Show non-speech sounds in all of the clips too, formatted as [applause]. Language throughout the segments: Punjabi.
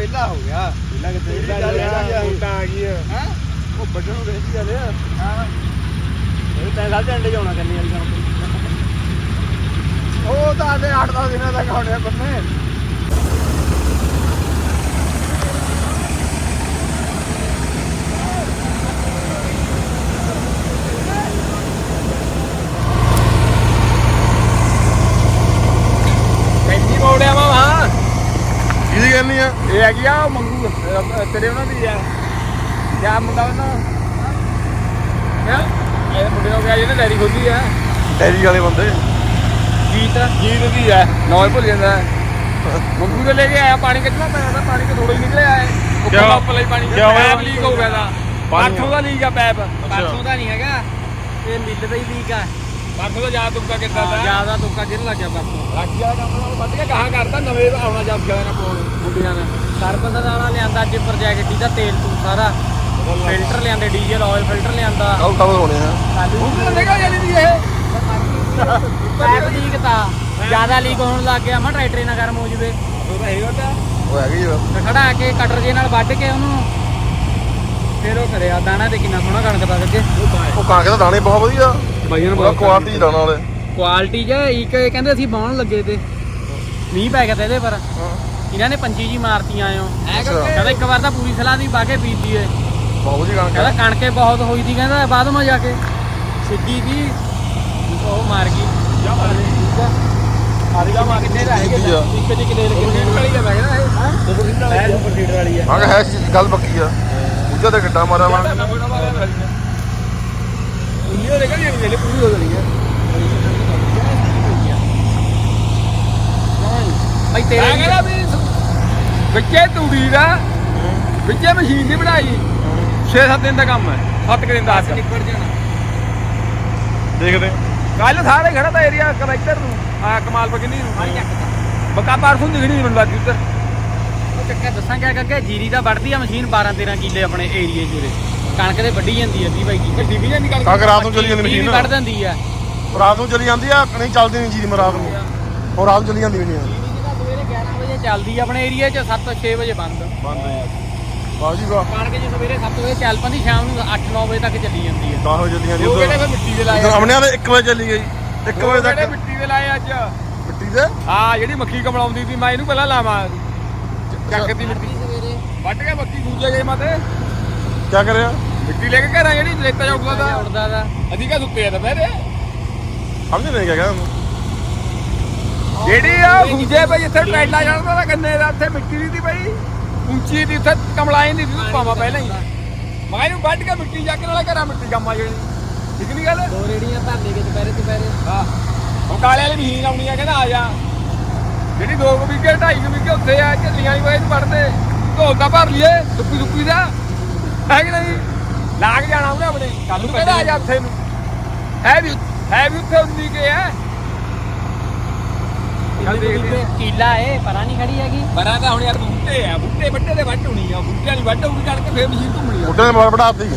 ਵਿਹਲਾ ਹੋ ਗਿਆ। ਪਹਿਲਾਂ ਕਿਤੇ ਪਹਿਲਾਂ ਗਿਆ। ਵੋਟਾਂ ਆ ਹੈ? ਉਹ ਵੱਡਣ ਨੂੰ ਰਹਿੰਦੀ ਜਾਂਦੇ ਆ ਹਾਂ। ਇਹ ਤਾਂ ਸਾਡੇ ਅੰਡੇ ਜਾਉਣਾ ਕਰਨੀ ਵਾਲੀ ਕੰਮ ਉਹ ਤਾਂ ਆਦੇ 8-10 ਦਿਨਾਂ ਤੱਕ ਆਉਣੇ ਆ ਬੰਨੇ ਕੈਂਚੀ ਮੋੜਿਆ ਵਾ ਹਾਂ ਕਿਹਦੀ ਕਹਿੰਦੀ ਆ ਇਹ ਹੈਗੀ ਆ ਉਹ ਮੰਗੂ ਅਹ ਤੇਰੇ ਉਹਨਾਂ ਦੀ ਆ। ਕਿਆ ਮੁੰਡਾ ਉਹਨਾਂ ਹੈ? ਇਹ ਮੁੰਡੇ ਹੋ ਗਿਆ ਜਿਹਨੇ ਡੈਰੀ ਖੋਲੀ ਆ। ਡੈਰੀ ਵਾਲੇ ਬੰਦੇ। ਜੀਤ ਜੀਤ ਦੀ ਹੈ ਨੌਂ ਹੀ ਭੁੱਲ ਜਾਂਦਾ। ਹੈ। ਮੰਗੂ ਦੇ ਲੈ ਕੇ ਆਇਆ ਪਾਣੀ ਕਿੰਨਾ ਪਿਆ? ਦਾ ਪਾਣੀ ਕਿ ਥੋੜਾ ਹੀ ਨਿਕਲਿਆ ਹੈ ਕਿਆ? ਉੱਪਰ ਉੱਪਰ ਲਈ ਪਾਣੀ। ਕਿਆ ਹੋਇਆ? ਪੈਪ ਲੀਕ ਹੋ ਗਿਆ ਦਾ। ਪਾਣੀ? ਦਾ ਲੀਕ ਆ ਪੈਪ। ਪਰਸੋਂ ਦਾ ਨਹੀਂ ਹੈਗਾ। ਇਹ ਮਿੱਲ ਦਾ ਹੀ ਲੀਕ ਆ। ਪਾਥੋਂ ਦਾ ਜ਼ਿਆਦਾ ਤੁੱਕਾ ਕਿੱਦਾਂ ਦਾ? ਜ਼ਿਆਦਾ ਤੁੱਕਾ ਕਿਰਨ ਲੱਗਿਆ ਪਰਸੋਂ ਲੱਗ ਗਿਆ ਕੰਮ ਨਾਲ ਵੱਧ ਕੇ ਕਹਾ ਕਰਦਾ ਨਵੇਂ ਆਉਣਾ ਜੱਬ ਗਿਆ ਨਾ ਕੋਲ ਮੁੰਡਿਆਂ ਨੇ ਸਰਬੰਦ ਦਾ ਵਾਲਾ ਲਿਆਂਦਾ ਅੱਜ ਪ੍ਰੋਜੈਕਟ ਦਾ ਤੇਲ ਤੂੰ ਸਾਰਾ। ਫਿਲਟਰ ਲਿਆਂਦੇ ਡੀਜ਼ਲ ਆਇਲ ਫਿਲਟਰ ਲਿਆਂਦਾ। ਕੱਲ ਕੱਲ ਹੋਣੇ ਆ। ਉਹ ਨਿਕਲ ਜਾਂਦੀ ਇਹ? ਪੈਪ ਲੀਕ ਤਾਂ। ਜ਼ਿਆਦਾ ਲੀਕ ਹੋਣ ਲੱਗ ਗਿਆ ਮੈਂ ਟਰੈਕਟਰ ਨਾਲ ਗਰਮ ਹੋ ਜਵੇ। ਉਹ ਤਾਂ ਹੈਗਾ ਤਾਂ ਉਹ ਹੈਗੀ ਖੜਾ ਕੇ ਕਟਰ ਜੇ ਨਾਲ ਵੱਢ ਕੇ ਉਹਨੂੰ ਫਿਰ ਉਹ ਕਰਿਆ ਦਾਣਾ ਤੇ ਕਿੰਨਾ ਸੋਹਣਾ ਕਣਕ ਦਾ ਅੱਗੇ ਉਹ ਕਣਕ ਦਾ ਦਾਣੇ ਬਹੁਤ ਵਧੀਆ ਬਾਈਆਂ ਉਹਦਾ ਕੁਆਲਿਟੀ ਦਾਣਾ ਵਾਲੇ ਕੁਆਲਿਟੀ ਜੇ ਇੱਕ ਇਹ ਕਹਿੰਦੇ ਅਸੀਂ ਬਾਉਣ ਲੱਗੇ ਤੇ ਮੀਂਹ ਪੈ ਗਿਆ ਤੇ ਇਹਦੇ ਪਰ ਇਹਨਾਂ ਨੇ ਪੰਜੀ ਜੀ ਮਾਰਤੀਆਂ ਆਇਓ। ਕਹਿੰਦਾ ਇੱਕ ਵਾਰ ਤਾਂ ਪੂਰੀ ਸਲਾਹ ਦੀ ਬਾਗੇ ਬੀਜੀ ਏ ਬਹੁਤ ਵਧੀਆ ਕਣਕ ਕਹਿੰਦਾ ਆ ਕਣਕੇ ਬਹੁਤ ਹੋਈ ਦੀ ਕਹਿੰਦਾ ਬਾਅਦ ਮਾ ਜਾ ਕੇ ਸਿੱਧੀ ਦੀ ਉਹ ਮਾਰ ਗਈ ਆਰਿਗਾ ਮਾ ਕਿੱਥੇ ਦਾ ਹੈਗੇ ਸਿੱਧੀ ਆ। ਇੱਕ ਜੀ ਕਿਲੇ ਕਿੰਨੇ ਵਾਲੀ ਦਾ ਲੱਗਦਾ ਇਹ ਹਾਂ ਸੁਪਰ ਸੀਡਰ ਵਾਲੀ ਆ ਹਾਂ ਹੈ ਗੱਲ ਪੱਕੀ ਆ ਉੱਜਾ ਤੇ ਵਾ। ਦੇ ਕਹਿੰਦੇ ਮੇਰੇ ਪੂਰੀ ਹੋ ਗਈ ਹੈ ਭਾਈ ਮੈਂ ਤੇਰੇ ਕਹਿੰਦਾ ਵੀ ਵਿੱਚੇ ਤੂੜੀ ਦਾ ਵਿੱਚੇ ਮਸ਼ੀਨ ਦੀ ਬਣਾਈ। 6-7 ਦਿਨ ਦਾ ਕੰਮ ਹੈ। 7 ਦਿਨ ਦਾ ਅੱਜ ਨਿਕਲ ਜਾਣਾ। ਦੇਖਦੇ। ਕੱਲ ਸਾਰੇ ਖੜਾ ਤਾਂ ਏਰੀਆ ਕਨੈਕਟਰ ਨੂੰ ਆ ਕਮਾਲ ਬਗਨੀ ਨੂੰ। ਬਕਾ ਪਰਸੋਂ ਦਿਖਣੀ ਨਹੀਂ ਮੈਨੂੰ ਲੱਗੀ ਉੱਧਰ। ਚੱਕਰ ਦੱਸਾਂ ਕਿਆ ਕਰਕੇ ਜੀਰੀ ਦਾ ਵੱਢਦੀ ਆ ਮਸ਼ੀਨ 12 13 ਕਿੱਲੇ ਆਪਣੇ ਏਰੀਏ 'ਚ ਉਰੇ। ਕਣਕ ਦੇ ਵੱਢੀ ਜਾਂਦੀ ਆ 20 ਬਾਈ ਕਿੱਲੇ। ਡਿਵੀਜ਼ਨ ਨਿਕਲ ਕਾਕ ਰਾਤ ਨੂੰ ਚਲੀ ਜਾਂਦੀ ਮਸ਼ੀਨ। ਵੱਢ ਦਿੰਦੀ ਆ। ਰਾਤ ਨੂੰ ਚਲੀ ਜਾਂਦੀ ਆ ਨਹੀਂ ਚੱਲਦੀ ਨਹੀਂ ਜੀਰੀ ਰਾਤ ਨੂੰ। ਉਹ ਰਾਤ ਨੂੰ ਚਲੀ ਜਾਂਦੀ ਨਹੀਂ ਆ ਜੀਰੀ ਦੀ ਤਾਂ ਸਵੇਰੇ 11 ਵਜੇ ਚੱਲਦੀ ਆ ਆਪਣੇ ਏਰੀਏ 'ਚ 7 6 ਵਜੇ ਬੰਦ। ਬੰਦ ਵਾਹ ਜੀ ਵਾਹ। ਕਣਕ ਜੀ ਸਵੇਰੇ 7 ਵਜੇ ਚੱਲ ਪੈਂਦੀ ਸ਼ਾਮ ਨੂੰ 8 9 ਵਜੇ ਤੱਕ ਚੱਲੀ ਜਾਂਦੀ ਆ। 10 ਵਜੇ ਚੱਲੀ ਜਾਂਦੀ ਉਹ ਕਿਹੜੇ ਉਧਰ ਫਿਰ ਮਿੱਟੀ ਦੇ ਲਾਏ ਉਧਰ ਅਮਨਿਆਂ ਦੇ 1 ਵਜੇ ਚੱਲੀ ਗਈ। 1 ਵਜੇ ਕਿਹੜੇ ਤੱਕ। ਮਿੱਟੀ ਦੇ ਲਾਏ ਅੱਜ? ਮਿੱਟੀ ਦੇ? ਹਾਂ ਜਿਹੜੀ ਮੱਖੀ ਕਮਲਾਉਂਦੀ ਸੀ ਮੈਂ ਇਹਨੂੰ ਪਹਿਲਾਂ ਲਾਵਾਂ। ਚੱਕ ਦੀ ਮਿੱਟੀ? ਕੇ ਦੂਜੇ ਗਏ ਮਾਤੇ। ਕੀ ਕਰਿਆ? ਮਿੱਟੀ ਲੈ ਕੇ ਘਰਾਂ ਜਿਹੜੀ ਰੇਤਾ ਚੌਕਦਾ ਦਾ ਉੱਡਦਾ ਦਾ ਅਸੀਂ ਕਾ ਸੁੱਤੇ ਆ ਦੁਪਹਿਰੇ ਸਮਝ ਨਹੀਂ ਕਹਿੰਦਾ ਜਿਹੜੀ ਆ ਦੂਜੇ ਬਈ ਇੱਥੇ ਟੈਲਾ ਜਾਣਦਾ ਤਾਂ ਕੰਨੇ ਦਾ ਇੱਥੇ ਮਿੱਟੀ ਦੀ ਤੀ ਬਈ ਉੱਚੀ ਦੀ ਉੱਥੇ ਕਮਲਾਈ ਨਹੀਂ ਦੀ ਪਾਵਾਂ ਪਹਿਲਾਂ ਹੀ। ਮੈਂ ਇਹਨੂੰ ਵੱਢ ਕੇ ਮਿੱਟੀ ਚੱਕ ਨਾਲੇ ਘਰਾਂ ਮਿੱਟੀ ਕੰਮਾ ਜਿਹੜੀ ਠੀਕ ਨਹੀਂ ਗੱਲ? ਦੋ ਰੇੜੀਆਂ ਦੇ ਕੇ ਦੁਪਹਿਰੇ ਦੁਪਹਿਰੇ ਹਾਂ। ਉਹ ਕਾਲੇ ਵਾਲੀ ਮਸ਼ੀਨ ਆਉਣੀ ਆ ਕਹਿੰਦਾ ਆ ਜਾ। ਜਿਹੜੀ 2 ਵਿਗੇ 2.5 ਵਿਗੇ ਉੱਥੇ ਆ ਝੱਲੀਆਂ ਵਾਲੀ ਵਾਈ ਪੜਦੇ ਢੋਲ ਦਾ ਭਰ ਲਈਏ ਦੁੱਪੀ ਦੁੱਪੀ ਦਾ। ਹੈ ਕਿ ਨਹੀਂ? ਲਾਗ ਜਾਣਾ ਉਹਨੇ ਆਪਣੇ। ਕੱਲ ਨੂੰ ਕਹਿੰਦਾ ਆ ਜਾ। ਉੱਥੇ ਨੂੰ। ਹੈ ਵੀ ਹੈ ਵੀ ਉੱਥੇ ਉੰਨੀ ਕੇ ਹੈ। ਕੀਲਾ ਏ ਪਰਾਂ ਨਹੀਂ ਖੜੀ ਹੈਗੀ। ਬਰਾ ਤਾਂ ਹੁਣ ਯਾਰ ਬੂਟੇ ਆ ਬੂਟੇ ਵੱਡੇ ਦੇ ਵੱਢ ਹੋਣੀ ਆ। ਬੂਟਿਆਂ ਦੀ ਵੱਢ ਹੋਣੀ ਕਰਕੇ ਫੇਰ ਮਸ਼ੀਨ ਘੁੰਮਣੀ ਆ। ਉੱਤੇ ਨੇ ਬੜਾ ਬੜਾਤੀ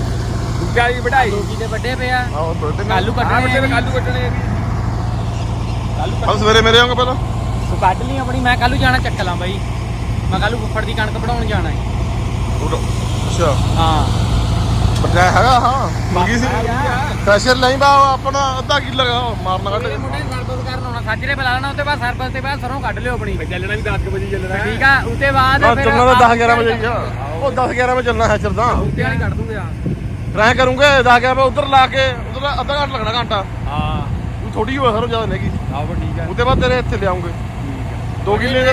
ਬੂਟਿਆਂ ਦੀ ਵਢਾਈ। ਲੋਕੀ ਦੇ ਵੱਡੇ ਪਿਆ ਆਹ ਬੜੇ ਕਾਲੂ ਹਾਂ ਕੱਟਣੇ ਵੱਡੇ ਆ ਕਾਲੂ ਕੱਟਣੇ ਆ ਵੀ ਕਾਲੂ ਕੱਲ ਸਵੇਰੇ ਮੇਰੇ ਆਉਂਗੇ ਪਹਿਲਾਂ। ਤੂੰ ਕੱਢ ਲਈ ਆਪਣੀ ਮੈਂ ਕੱਲੂ ਜਾਣਾ ਚੱਕ ਲਾਂ ਬਾਈ। ਮੈਂ ਕੱਲੂ ਫੁੱਫੜ ਦੀ ਕਣਕ ਵਢਾਉਣ ਜਾਣਾ ਹੈ ਉਦੋਂ- ਅੱਛਾ। ਹਾਂ। ਹੈਗਾ ਹਾਂ। ਮੰਗੀ ਸੀ। ਆ ਪ੍ਰੈਸ਼ਰ ਲਈ ਬਾ ਆਪਣਾ ਅੱਧਾ ਕਿਲੋ ਮਾਰਨਾ ਕੱਢ ਮੁੰਡੇ ਸਰਬਤ ਕਰਨ ਆਉਣਾ ਸਾਜਰੇ ਬੁਲਾ ਲੈਣਾ ਉੱਤੇ ਬਾਅਦ ਸਰਬਤ ਤੇ ਬਾਅਦ ਸਰੋਂ ਕੱਢ ਲਿਓ ਆਪਣੀ। ਚੱਲਣਾ ਵੀ 10 ਵਜੇ ਚੱਲਣਾ। ਠੀਕ ਆ ਉੱਤੇ ਬਾਅਦ ਨਾ ਫਿਰ ਚੱਲਣਾ ਤਾਂ 10 11 ਵਜੇ ਗਿਆ ਉਹ 10 11 ਵਜੇ ਚੱਲਣਾ ਹੈ ਚਰਦਾ ਉੱਤੇ ਵਾਲੀ ਕੱਢ ਦੂੰਗੇ ਆ ਟਰਾਈ ਕਰੂੰਗੇ 10 11 ਵਜੇ ਉਧਰ ਲਾ ਕੇ ਉਧਰ ਅੱਧਾ ਘੰਟਾ ਲੱਗਣਾ ਘੰਟਾ। ਹਾਂ। ਉਹ ਥੋੜੀ ਹੋਇਆ ਸਰੋਂ ਜ਼ਿਆਦਾ ਨਹੀਂ ਆਹ ਠੀਕ ਆ। ਉਹਦੇ ਬਾਅਦ ਤੇਰੇ ਇੱਥੇ ਲਿਆਉਂਗੇ। 2 ਕਿੱਲੇ ਦੇ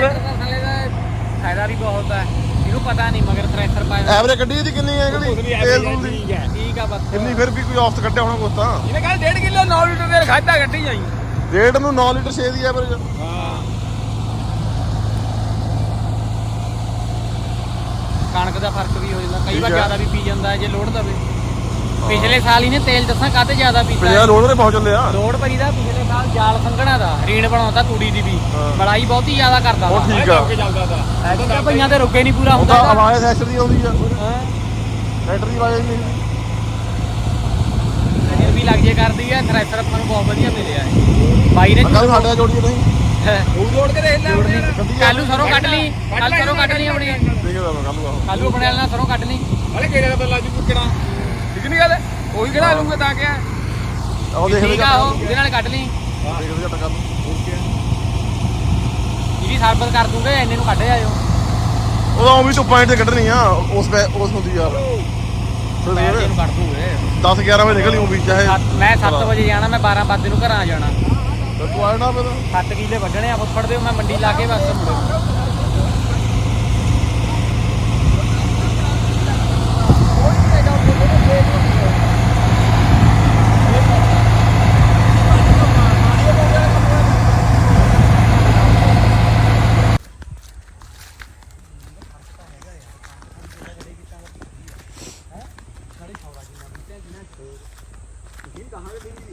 ਫਾਇਦਾ ਵੀ ਬਹੁਤ ਹੈ ਇਹਨੂੰ ਪਤਾ ਨਹੀਂ ਮਗਰ ਥ੍ਰੈਸ਼ਰ ਪਾਇਆ ਐਵਰੇਜ ਕੱਢੀ ਇਹਦੀ ਕਿੰਨੀ ਹੈ average ਤੇਲ ਦੀ। ਠੀਕ ਹੈ ਠੀਕ ਆ ਬਸ। ਕਿੰਨੀ ਫਿਰ ਵੀ ਕੋਈ ਔਸਤ ਕੱਢਿਆ ਹੋਣਾ ਕੁਛ ਤਾਂ ਇਹਨੇ ਕਹਿੰਦਾ 1.5 ਕਿਲੋ 9 ਲੀਟਰ ਦੇ ਖਾਦਾ ਕੱਢੀ ਜਾਈ। ਰੇਟ ਨੂੰ 9 ਲੀਟਰ 6 ਦੀ ਐਵਰੇਜ ਹਾਂ। ਕਣਕ ਦਾ ਫ਼ਰਕ ਵੀ ਹੋ ਜਾਂਦਾ ਕਈ ਵਾਰ। ਜ਼ਿਆਦਾ ਵੀ ਪੀ ਜਾਂਦਾ ਜੇ ਲੋੜ ਦਵੇ। ਪਿਛਲੇ ਸਾਲ ਇਹਨੇ ਤੇਲ ਦੱਸਾਂ ਕਾਤੇ ਜ਼ਿਆਦਾ ਪੀਤਾ ਪੰਜਾਹ ਲੋਡ ਨੇ ਪਹੁੰਚ ਚੱਲੇ ਆ। ਲੋੜ ਪਈ ਦਾ ਪਿਛਲੇ ਸਾਲ ਜਾਲ ਸੰਘਣਾ ਦਾ ਰੀਣ ਬਣਾਉਂਦਾ ਤੂੜੀ ਦੀ ਵੀ। ਹਾਂ। ਮਲਾਈ ਬਹੁਤੀ ਜ਼ਿਆਦਾ ਕਰਦਾ ਉਹ ਵਾ। ਠੀਕ ਆ। ਕੇ ਚੱਲਦਾ ਤਾ। ਤੇ ਰੁੱਗੇ ਨਹੀਂ ਪੂਰਾ ਹੁੰਦਾ ਤਾਂ। ਆਵਾਜ਼ ਸੈਕਟਰ ਦੀ ਆਉਂਦੀ ਆ। ਹਾਂ। ਸੈਕਟਰ ਦੀ ਆਵਾਜ਼ ਨਹੀਂ। ਵੀ ਲੱਗ ਜੇ ਕਰਦੀ ਹੈ ਥ੍ਰੈਸ਼ਰ ਆਪਾਂ ਨੂੰ ਬਹੁਤ ਵਧੀਆ ਮਿਲਿਆ ਹੈ। ਬਾਈ ਨੇ ਕੱਲ ਸਾਡੇ ਜੋੜੀ ਨਹੀਂ। ਉਹ ਜੋੜ ਕੇ ਦੇਖ ਲੈ ਆਪਣੇ। ਆ। ਕੱਲੂ ਸਰੋਂ ਕੱਢ ਲਈ। ਕੱਲ ਸਰੋਂ ਕੱਢ ਲਈ ਆਪਣੀ। ਠੀਕ ਹੈ ਕੱਲੂ ਆਪਣੇ ਵਾਲੇ ਨਾਲ ਸਰੋਂ ਕੱਢ ਲਈ। ਹਲੇ ਕਿਹੜੇ ਦਾ ਬੱਲਾ ਜੂ ਕਿਹੜਾ ਠੀਕ ਨਹੀਂ ਗੱਲ? ਉਹੀ ਕਿਹੜਾ ਲੂੰਗੇ ਤਾਂ ਕਿਆ? ਉਹ ਦੇਖਦੇ ਠੀਕ ਆ ਉਹ ਇਹਦੇ ਨਾਲ ਕੱਢ ਲਈ। ਦੇਖਦੇ ਜੱਟ ਕਰ ਇਹਦੀ ਸਰਬਤ ਕਰ ਦੂੰਗੇ ਇੰਨੇ ਨੂੰ ਕੱਢ ਆਇਓ। ਉਹਦਾ ਉਹ ਵੀ ਤੂੰ ਪੁਆਇੰਟ ਤੇ ਕੱਢਣੀ ਆ ਉਸ ਪੈ ਉਸ ਹੁੰਦੀ ਯਾਰ ਫਿਰ ਦੇਖ। ਇਹਨੂੰ ਕੱਢ ਦੂੰਗੇ। 10 11 ਵਜੇ ਨਿਕਲੀ ਉਹ ਵੀ ਚਾਹੇ ਸੱਤ- ਮੈਂ 7 ਵਜੇ ਜਾਣਾ ਮੈਂ 12 ਵਜੇ ਨੂੰ ਘਰਾਂ ਜਾਣਾ। ਤੂੰ ਨਾ ਫਿਰ। 7 ਕਿੱਲੇ ਵੱਢਣੇ ਆ ਫੁੱਫੜ ਦੇ ਮੈਂ ਮੰਡੀ ਲਾ ਕੇ ਬਸ ਮੁੜੋ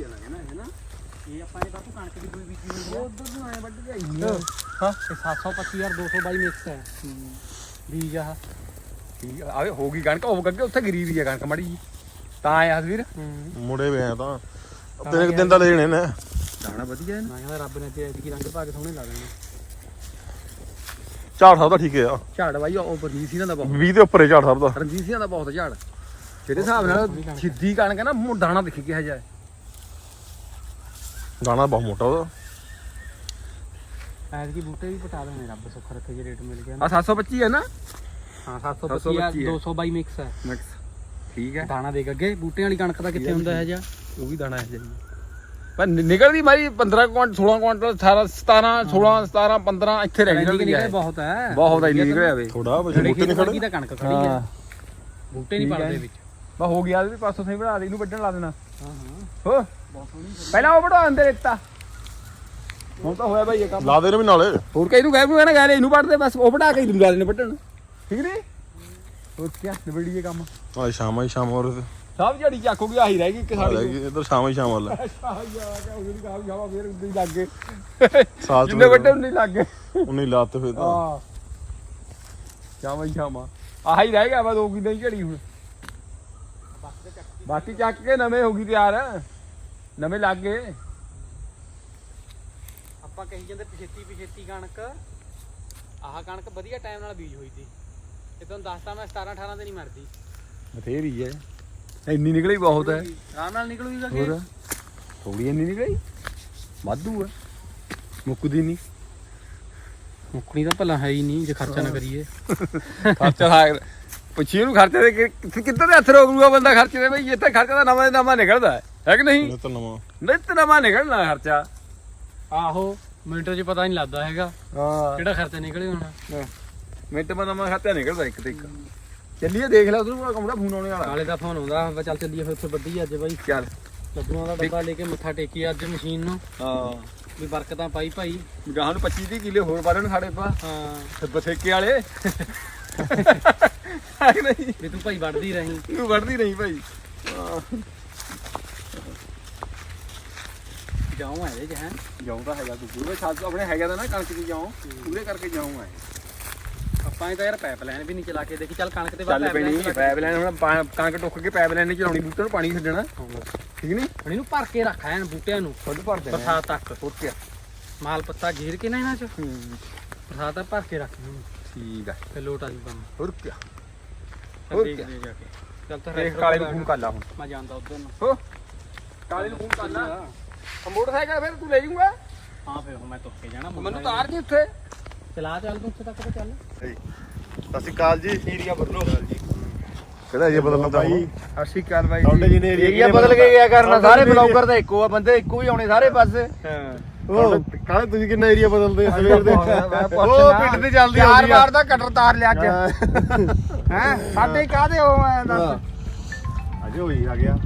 ਇਹ ਆਪਾਂ ਨੇ ਬਾਪੂ ਕਣਕ ਦੀ ਕੋਈ ਬੀਜੀ ਹੋਈ ਆ ਉਧਰ ਨੂੰ ਆਏ ਵੱਢ ਕੇ ਆਈ ਹਾਂ ਇਹ 725 ਯਾਰ 222 ਮਿਕਸ ਹੈ। ਬੀਜ ਆ। ਠੀਕ ਆ। ਆਵੇ ਹੋ ਗਈ ਕਣਕ ਉਹ ਗੱਗੇ ਉੱਥੇ ਗਿਰੀ ਵੀ ਆ ਕਣਕ ਮੜੀ ਜੀ। ਤਾਂ ਆਇਆ ਵੀਰ। ਮੁੜੇ ਵੇ ਆ ਤਾਂ। ਤੇਰੇ ਕੁ ਦਿਨ ਦਾ ਲੈ ਜਣੇ ਨੇ। ਦਾਣਾ ਵਧੀਆ ਇਹਨੂੰ ਮੈਂ ਕਹਿੰਦਾ ਰੱਬ ਨੇ ਤੇ ਐਤਕੀ ਰੰਗ ਪਾ ਕੇ ਸੋਹਣੇ ਲਾ ਦੇਣੇ। ਝਾੜ ਸਾਹਿਬ ਦਾ ਠੀਕ ਹੈ ਆ। ਝਾੜ ਬਾਈ ਉਹ ਰਣਜੀਤ ਸਿੰਘਾਂ ਦਾ ਬਹੁਤ। 20 ਦੇ ਉੱਪਰ ਹੈ ਝਾੜ ਸਾਹਿਬ ਦਾ। ਰਣਜੀਤ ਸਿੰਘਾਂ ਦਾ ਬਹੁਤ ਝਾੜ। ਜਿਹੜੇ ਹਿਸਾਬ ਨਾਲ ਸਿੱਧੀ ਕਣਕ ਹੈ ਨਾ ਮੂੰਹ ਦਾਣਾ ਦੇਖੀ ਕਿਹਾ ਜਾਏ ਦਾਣਾ ਬਹੁਤ ਮੋਟਾ ਉਹਦਾ। ਐਤਕੀ ਬੂਟੇ ਵੀ ਪਟਾ ਦੇਣੇ ਰੱਬ ਸੁੱਖ ਰੱਖੇ ਜੇ ਰੇਟ ਮਿਲ ਗਿਆ ਆ 725 ਹੈ ਨਾ ਹਾਂ 725 ਆ 725 ਹੈ। 222 ਮਿਕਸ ਹੈ ਮਿਕਸ ਠੀਕ ਹੈ ਦਾਣਾ ਦੇ ਅੱਗੇ ਬੂਟਿਆਂ ਵਾਲੀ ਕਣਕ ਦਾ ਕਿੱਥੇ ਹੁੰਦਾ ਹੈ ਜਾਂ ਉਹ ਵੀ ਦਾਣਾ ਹੈ ਜੀ ਪਰ ਨਿ- ਨਿਕਲਦੀ ਮਾਰੀ 15 ਕੁਆਂਟ 16 ਕੁਆਂਟਲ 18 17 16 17 15 ਇੱਥੇ ਰਹਿ ਨਿਕਲ ਨਿਕਲਦੀ ਹੈ ਬਹੁਤ ਹੈ ਬਹੁਤ ਹੈ ਨਿਕਲਿਆ ਵੇ ਥੋੜਾ ਬਸ ਜਿਹੜੇ ਬੂਟੇ ਖੇਤ ਨਹੀਂ ਵਰਗੀ ਖੜੇ ਤਾਂ ਕਣਕ ਖੜੀ ਹੈ ਹਾਂ। ਬੂਟੇ ਨਹੀਂ ਠੀਕ ਹੈ। ਪੜਦੇ ਵਿੱਚ। ਬਾ ਹੋ ਗਿਆ ਵੀ ਪਾਸੋਂ ਸਹੀ ਬਣਾ ਦੇ ਇਹਨੂੰ ਵੱਢਣ ਲਾ ਦੇਣਾ। ਹਾਂ ਹਾਂ। ਹੋ ਬਹੁਤ ਸੋਹਣੀ। ਪਹਿਲਾਂ ਉਹ ਵਢਾ ਅੰਦਰ ਦਿੱਤਾ ਹੁਣ ਤਾਂ ਹੋਇਆ ਭਾਈ ਇਹ ਕੰਮ। ਲਾ ਦੇ ਨੇ ਵੀ ਨਾਲੇ। ਹੋਰ ਕਈ ਨੂੰ ਕਹਿ ਵੀ ਨਾ ਗਾਲੇ ਇਹਨੂੰ ਵੱਢਦੇ ਬਸ ਉਹ ਵਢਾ ਕੇ ਹੀ ਦੂਜਾ ਦੇਣੇ ਵੱਢਣ। ਠੀਕ ਨਹੀਂ? ਹੋਰ ਕੀ ਨਿਬੜੀਏ ਕੰਮ। ਆ ਸ਼ਾਮਾਂ ਹੀ ਸ਼ਾਮ ਹੋਰ। ਸਭ ਜੜੀ ਚੱਕੋਗੀ ਆਹੀ ਰਹਿ ਗਈ ਆ ਸਾਡੀ ਰਹਿ ਗਈ ਇੱਧਰ ਸ਼ਾਮਾਂ ਹੀ ਸ਼ਾਮ ਵਾਲਾ। ਫੇਰ ਉੱਦੀ ਲੱਗ ਗਏ ਸਾਲ ਚ ਜਿੰਨੇ ਵੱਡੇ ਨਹੀਂ ਲੱਗ ਗਏ। ਉਹਨੇ ਲਾਤੇ ਫਿਰ ਤਾਂ। ਹਾਂ ਸ਼ਾਮਾਂ ਹੀ ਸ਼ਾਮਾਂ। ਆਹੀ ਰਹਿ ਗਿਆ ਬਸ ਦੋ ਕਿੰਨੇ ਹੀ ਝੜੀ ਹੁਣ। ਬਾਕੀ ਚੱਕ ਕੇ ਨਵੇਂ ਹੋ ਗਈ ਤਿਆਰ। ਨਵੇਂ ਲੱਗ ਗਏ। ਆਪਾਂ ਕਹੀ ਜਾਂਦੇ ਪਿਛੇਤੀ ਪਿਛੇਤੀ ਕਣਕ। ਆਹ ਕਣਕ ਵਧੀਆ ਟਾਈਮ ਨਾਲ ਬੀਜ ਹੋਈ ਸੀ। ਇਹ ਤੁਹਾਨੂੰ ਦੱਸਤਾ ਮੈਂ 17 18 ਤੇ ਨਹੀਂ ਮਰਦੀ। ਬਥੇਰੀ ਹੈ ਇੰਨੀ ਨਿਕਲੀ ਬਹੁਤ ਹੈ ਆਰਾਮ ਨਾਲ ਨਿਕਲੂਗੀ ਅੱਗੇ ਹੋਰ? ਥੋੜੀ ਇੰਨੀ ਨਿਕਲੀ? ਵਾਧੂ ਹੈ ਮੁੱਕਦੀ ਨਹੀਂ ਮੁੱਕਣੀ ਤਾਂ ਭਲਾ ਹੈ ਹੀ ਨਹੀਂ ਜੇ ਖਰਚਾ ਨਾ ਕਰੀਏ। [laughs] ਖਰਚਾ ਹੈ। ਪੁੱਛੀ ਉਹਨੂੰ ਖਰਚੇ ਦੇ ਕਿ- ਕਿ- ਕਿੱਧਰ ਦੇ ਹੱਥ ਰੋਕ ਲੂਗਾ ਬੰਦਾ ਖਰਚੇ ਦੇ ਬਈ? ਇੱਥੇ ਖਰਚਾ ਤਾਂ ਨਵਾਂ ਦੇ ਨਵਾਂ ਨਿਕਲਦਾ। ਹੈ ਹੈ ਕਿ ਨਹੀਂ? ਇਹ ਤਾਂ ਨਵਾਂ। ਨਿੱਤ ਨਵਾਂ ਨਿਕਲਣਾ ਖਰਚਾ। ਆਹੋ। ਮਿੰਟ 'ਚ ਪਤਾ ਨਹੀਂ ਲੱਗਦਾ ਹੈਗਾ ਹਾਂ। ਕਿਹੜਾ ਖਰਚਾ ਨਿਕਲੇ ਹੋਣਾ। ਮਿੰਟ ਬਾਅਦ ਨਵਾਂ ਖਰਚਾ ਨਿਕਲਦਾ ਇੱਕ ਤੇ ਇੱਕ। ਚੱਲੀਏ ਦੇਖ ਲੈ ਉਧਰੋਂ ਕਮੜਾ ਫੋਨ ਆਉਣੇ ਵਾਲਾ। ਕਾਲੇ ਦਾ ਫੋਨ ਆਉਂਦਾ ਵਾ ਚੱਲ ਚੱਲੀਏ ਫਿਰ ਉੱਥੇ ਵੱਡੀ ਅੱਜ ਬਾਈ। ਚੱਲ। ਲੱਡੂਆਂ ਦਾ ਡੱਬਾ ਲੈ ਕੇ ਮੱਥਾ ਟੇਕੀ ਅੱਜ ਮਸ਼ੀਨ ਨੂੰ। ਹਾਂ। ਵੀ ਬਰਕਤਾਂ ਪਾਈ ਭਾਈ। ਗਾਹਾਂ ਨੂੰ 25 30 ਕਿਲੇ ਹੋਰ ਵਧਣ ਸਾਡੇ ਪਾ। ਹਾਂ। ਬਥੇਕੇ ਵਾਲੇ। [laughs] ਨਹੀਂ? ਵੀ ਤੂੰ ਭਾਈ ਵੜਦੀ ਰਹੀਂ। ਤੂੰ ਵੜਦੀ ਨਹੀਂ ਭਾਈ। ਜਾਉਂ ਹੈ ਜੇ ਹੈ ਜਾਉਂ ਤਾਂ ਹੈਗਾ ਤੂੰ। ਪੂਰੇ ਸਾਲ ਆਪਣੇ ਹੈਗਾ ਤਾਂ ਨਾ ਕਣਕ ਦੀ ਜਾਉਂ ਪੂਰੇ ਕਰਕੇ ਜਾਉਂ ਹੈ ਆਪਾਂ ਇਹ ਤਾਂ ਯਾਰ ਪਾਈਪਲਾਈਨ ਵੀ ਨਹੀਂ ਚਲਾ ਕੇ ਦੇਖੀ। ਚੱਲ ਕਣਕ ਤੇ ਚੱਲ ਪੈਣੀ ਪਾਈਪਲਾਈਨ ਹੁਣ ਪਾ- ਕਣਕ ਟੁੱਕ ਕੇ ਪਾਈਪਲਾਈਨ ਨਹੀਂ ਚਲਾਉਣੀ। ਬੂਟੇ ਨੂੰ ਪਾਣੀ ਛੱਡਣਾ। ਠੀਕ ਨਹੀਂ? ਹੁਣ ਇਹਨੂੰ ਭਰ ਕੇ ਰੱਖ ਐਨ ਬੂਟਿਆਂ ਨੂੰ। ਫੁੱਲ ਭਰ ਦੇਣਾ। ਬਰਸਾਤ ਤੱਕ। ਹੋਰ ਕੀ ਮਾਲ ਪੱਤਾ ਘੇਰ ਕੇ ਨਾ ਇਹਨਾਂ 'ਚ। ਬਰਸਾਤ ਤੱਕ ਭਰ ਕੇ ਰੱਖ ਇਹਨੂੰ। ਠੀਕ ਆ। ਤੇ ਲੋਟ ਆ ਜੂ ਕੰਮ ਹੋਰ ਕੀ ਹੋਰ ਜਾ ਕੇ। ਚੱਲ ਤਾਂ ਦੇਖ ਕਾਲੇ ਨੂੰ ਫੋਨ ਕਰ ਲਾ ਹੁਣ। ਮੈਂ ਜਾਂਦਾ ਉਧਰ ਨੂੰ। ਹੋ ਕਾਲੇ ਨੂੰ ਫੋਨ ਕਰ ਲਾ। ਆ ਮੋਟਰਸਾਈਕਲ ਫਿਰ ਤੂੰ ਲੈ ਜਾਊਂਗਾ? ਹਾਂ ਫਿਰ ਹੁਣ ਮੈਂ ਤੁਰ ਕੇ ਜਾਣਾ ਮੈਨੂੰ ਤਾਰ ਜੀ ਉੱਥੇ। ਚਲਾ ਚੱਲ ਤੂੰ ਉੱਥੇ ਤੱਕ ਤੇ ਚੱਲ। ਸਤਿ ਸ਼੍ਰੀ ਅਕਾਲ ਜੀ। ਏਰੀਆ ਬਦਲੋ। ਕਿਹੜਾ ਇਹ ਬਦਲਣਾ ਤਾਂ ਹੁਣ ਸਤਿ ਸ਼੍ਰੀ ਅਕਾਲ ਬਾਈ ਤੁਹਾਡੇ ਜਿਹਨੇ ਏਰੀਆ ਬਦਲ ਕੇ ਗਿਆ ਕਰਨਾ ਸਾਰੇ ਬਲੌਗਰ ਤਾਂ ਇੱਕੋ ਆ ਬੰਦੇ ਇੱਕੋ ਹੀ ਆਉਣੇ ਸਾਰੇ ਪਾਸੇ। ਹਾਂ। ਉਹ ਕਾਲੇ ਤੁਸੀਂ ਕਿੰਨਾ ਏਰੀਆ ਬਦਲਦੇ ਸਵੇਰ ਦੇ? ਉਹ ਉਹ ਪਿੰਡ ਤੇ ਚੱਲਦੀ ਚਾਰ ਆਉਂਦੀ ਆ। ਵਾਰ ਦਾ ਕਟਰ ਤਾਰ ਲਿਆ ਅੱਜ ਹੈ। ਸਾਡੇ ਕਾਦੇ ਹੋ ਮੈਂ ਦੱਸ। ਅਜੇ ਹੋਈ ਆ ਗਿਆ।